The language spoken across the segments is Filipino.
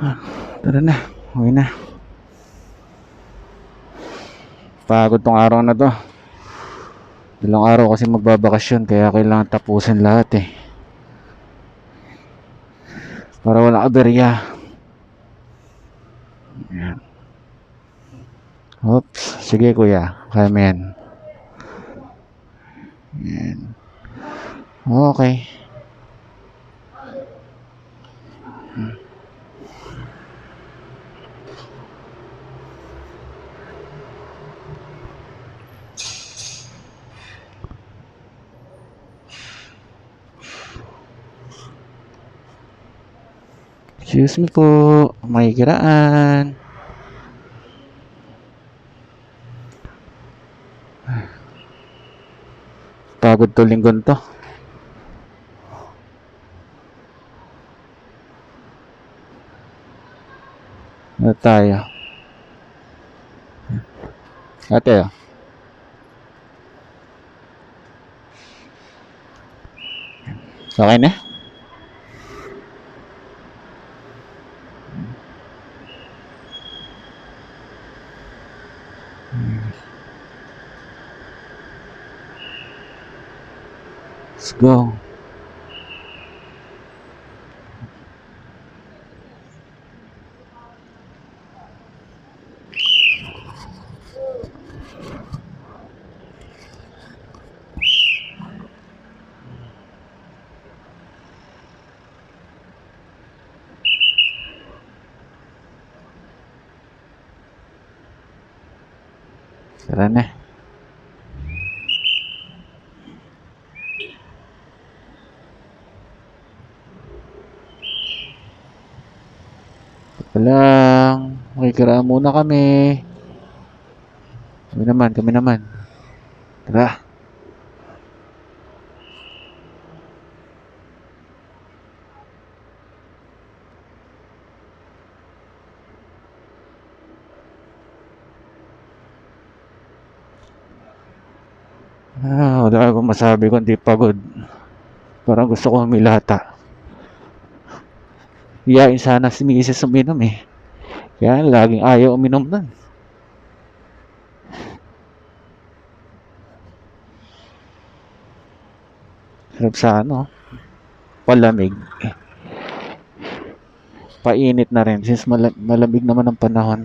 Tara na, uwi na. Pagod tong araw na to. Dalawang araw kasi magbabakasyon kaya kailangan tapusin lahat eh. Para wala aberya. Yan. Oops. Sige kuya. Kaya mo. Yan. Okay. Excuse me po. Makikiraan. Pagod to linggon to. Ano tayo? Ate, oh. Okay na? Let's go. Tara na. Teka lang. Makikiraan muna kami. Kami naman, kami naman. Tara. Ah, wala akong masabi kundi pagod. Parang gusto ko humilata. Iyain sana si Mrs. uminom eh. Kaya laging ayaw uminom nun. Sarap sa ano, palamig. Painit na rin since mala- malamig naman ang panahon.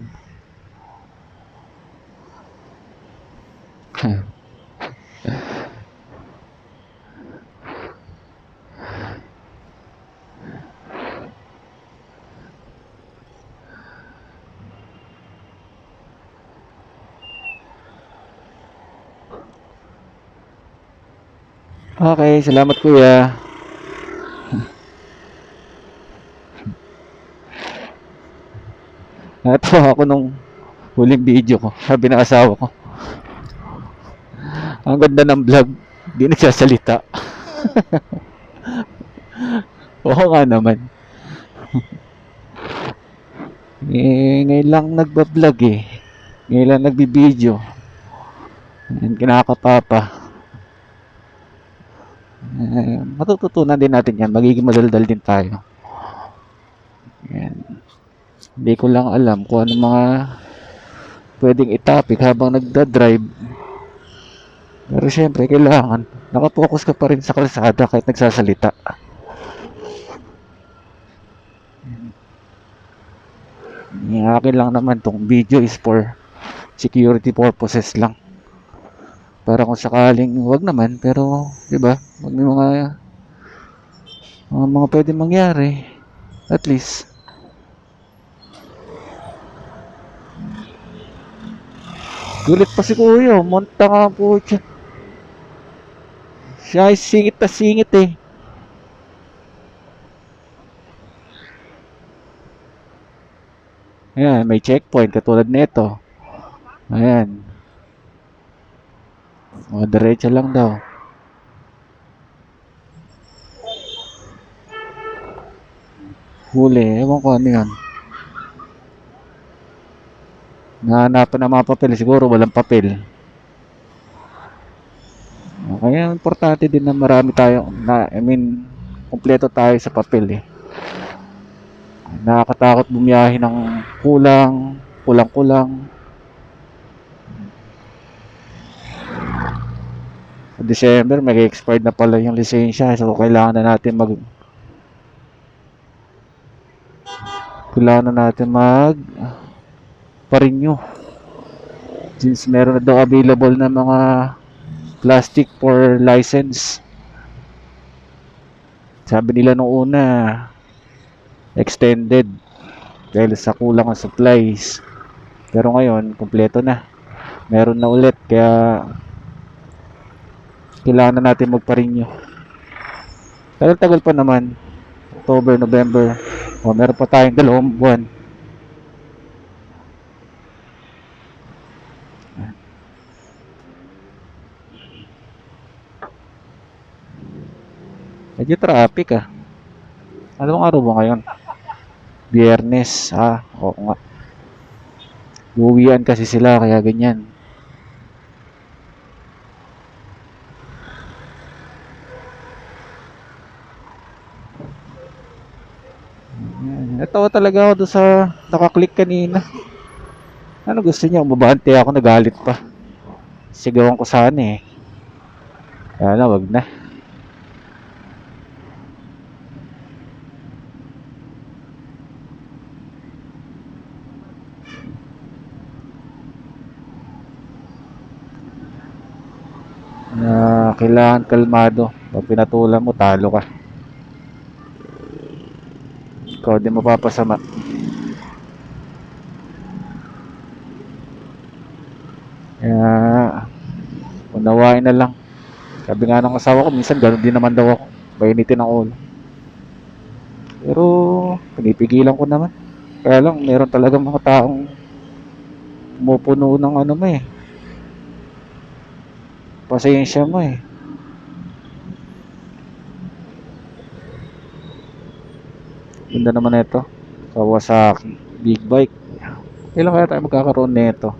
Okay, salamat kuya. Natawa ako nung huling video ko. Sabi ng asawa ko. Ang ganda ng vlog. Di nagsasalita. Oo nga naman. eh, ngayon lang nagbablog eh. Ngayon lang nagbibideo. Yan, kinakapapa. Eh, matututunan din natin yan. Magiging madaldal din tayo. Yan. Hindi ko lang alam kung ano mga pwedeng itapik habang nagda-drive. Pero syempre, kailangan nakapokus ka pa rin sa kalsada kahit nagsasalita. Yung akin lang naman tong video is for security purposes lang. Para kung sakaling wag naman, pero 'di ba? Wag may mga mga, mga pwede mangyari. At least Gulit pa si Kuya, monta nga po siya. Siya ay singit na singit eh. Ayan, may checkpoint katulad nito. Ayan. Mga diretso lang daw. Huli. Ewan ko ano yan. Nahanapan ng mga papel. Siguro walang papel. Kaya importante din na marami tayo na I mean kumpleto tayo sa papel eh. Nakakatakot bumiyahe ng kulang, kulang-kulang. December, mag-expired na pala yung lisensya. So, kailangan na natin mag... Kailangan na natin mag... pa-renew. Since meron na daw available na mga plastic for license. Sabi nila nung una, extended dahil sa kulang ng supplies. Pero ngayon, kumpleto na. Meron na ulit, kaya kailangan na natin magpa-renew. Tagal-tagal pa naman. October, November. O, meron pa tayong dalawang buwan. Medyo traffic ah. Anong araw ba ngayon? Biyernes. Ah, oo nga. Uwian kasi sila kaya ganyan. Ayan. Natawa talaga ako doon sa nakaklik kanina. Ano gusto niya? Umabante ako, nagalit pa. Sigawan ko sana eh. Kaya na, wag na. na kailangan kalmado. Pag pinatulan mo, talo ka. Ikaw di mapapasama. Kaya, unawain na lang. Sabi nga ng asawa ko, minsan ganun din naman daw ako. Painitin ang ulo. Pero, pinipigilan ko naman. Kaya lang, meron talagang mga taong pumupuno ng ano mo eh. Pasensya mo eh. Ganda naman ito. Kawasaki. Big bike. Kailan kaya tayo magkakaroon nito?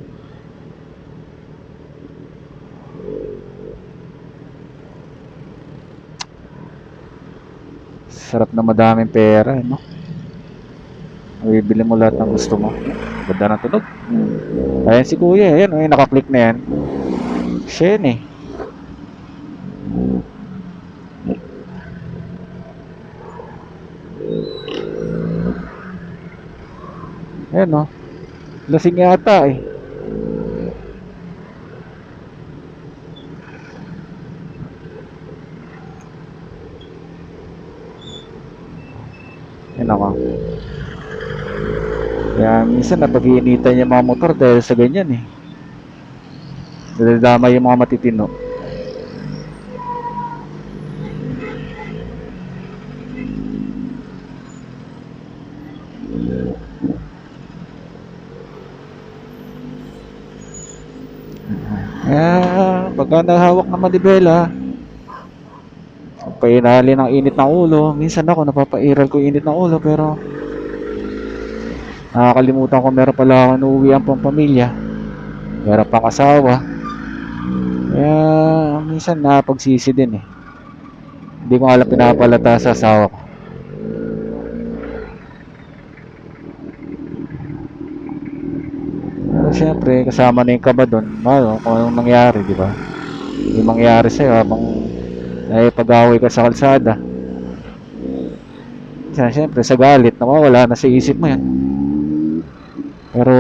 Sarap na madaming pera, no? Bibili mo lahat ng gusto mo. Ganda ng tunog. Ayan si kuya, ayan, yung nakaklik na yan. Siya yun eh. Ayan o. Lasing yata eh. Ayan ako. Kaya minsan napag-iinitan yung mga motor dahil sa ganyan eh. Nadadama yung mga matitino. Ah, pagka nahawak ng manibela, painali ng init ng ulo. Minsan ako napapairal ko init ng ulo pero nakakalimutan ko meron pala ako inuuwian pang pamilya. Meron pang asawa. Kaya minsan napagsisi din eh. Hindi ko alam pinapalata sa asawa ko. Pero syempre, kasama na yung kaba doon. Ano, kung anong nangyari, di ba? Yung mangyari sa'yo habang nakipag-away ka sa kalsada. Kaya syempre, sa galit, nawawala na sa isip mo yan. Pero,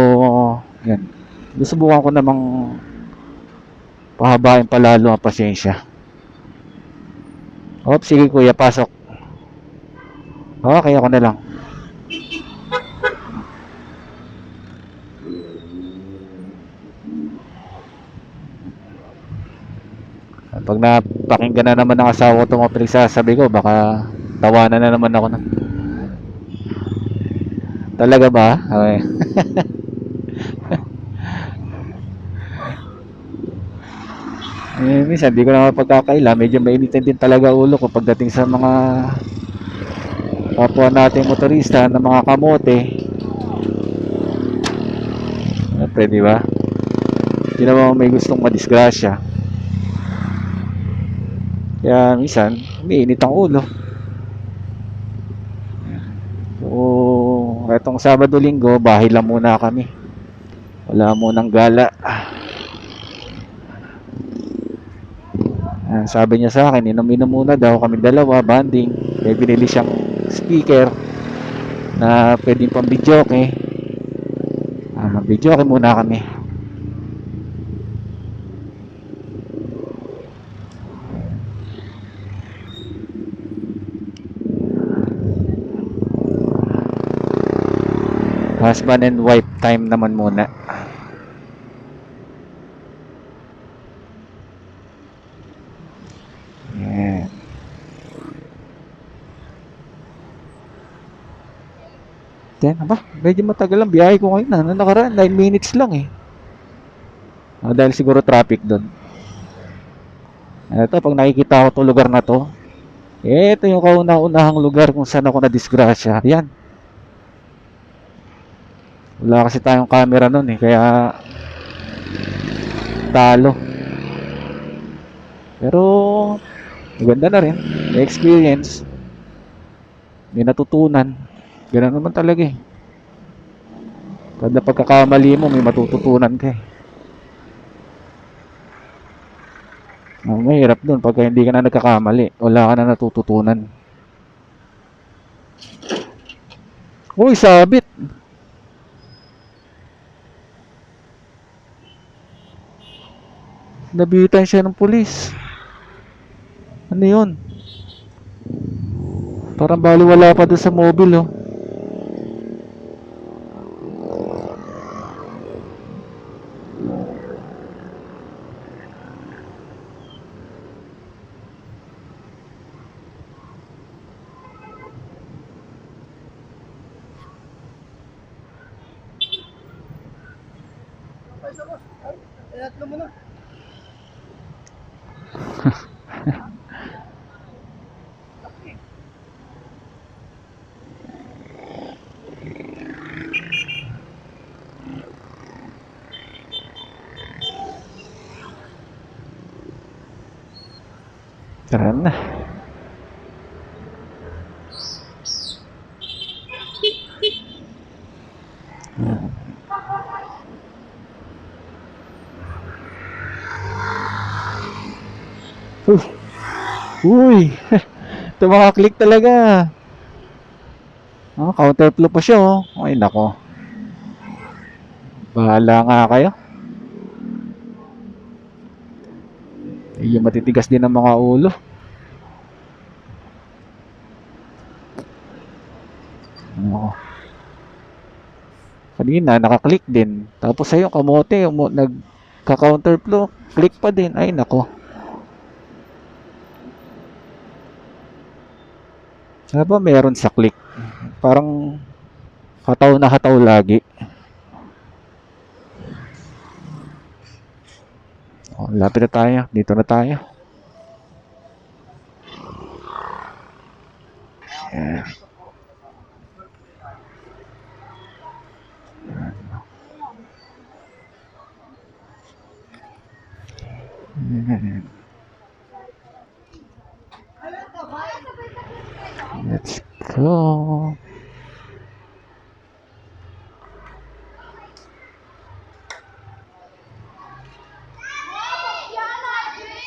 yan. Susubukan ko namang pahabain palalo ang pasensya. Hop, sige kuya, pasok. Okay, ako na lang. Pag napakinggan na naman ng asawa ko itong mga pinagsasabi ko, baka tawanan na naman ako na. Talaga ba? Okay. eh, minsan, di ko na mapagkakaila. Medyo mainitin din talaga ulo ko pagdating sa mga kapwa nating motorista na mga kamote. Siyempre, di ba? Hindi naman may gustong madisgrasya. Kaya minsan, umiinit ang ulo. So, Itong Sabado Linggo, bahay lang muna kami. Wala munang gala. Ah, sabi niya sa akin, inom-inom muna daw kami dalawa, banding. May binili siyang speaker na pwedeng pang videoke. Ah, mag-videoke muna kami. Husband and wife time naman muna. Yan. Then, aba, medyo matagal ang biyahe ko ngayon. Ano nakaraan? 9 minutes lang eh. Ah, dahil siguro traffic doon. Ito, pag nakikita ko to lugar na to, ito yung kauna-unahang lugar kung saan ako na-disgrasya. Yan. Wala kasi tayong camera noon eh, kaya talo. Pero maganda na rin. May experience. May natutunan. Ganun naman talaga eh. Kada pagkakamali mo, may matututunan ka eh. Ang mahirap dun pagka hindi ka na nagkakamali. Wala ka na natututunan. Uy, sabit! Nabitan siya ng pulis. Ano yun? Parang baliwala pa doon sa mobile, oh. Tara na. Uy! Uy! Tumakaklik talaga. Ah, counterflow pa siya oh. Ay nako. Bahala nga kayo. Yung matitigas din ang mga ulo. Oo. Kanina, nakaklik din. Tapos sa'yo, kamote, umu- nagka-counterflow. Click pa din. Ay, nako. Ano ba meron sa click? Parang hataw na hataw lagi. Oh, lapit na tayo. Dito na tayo. Yan. 거예요.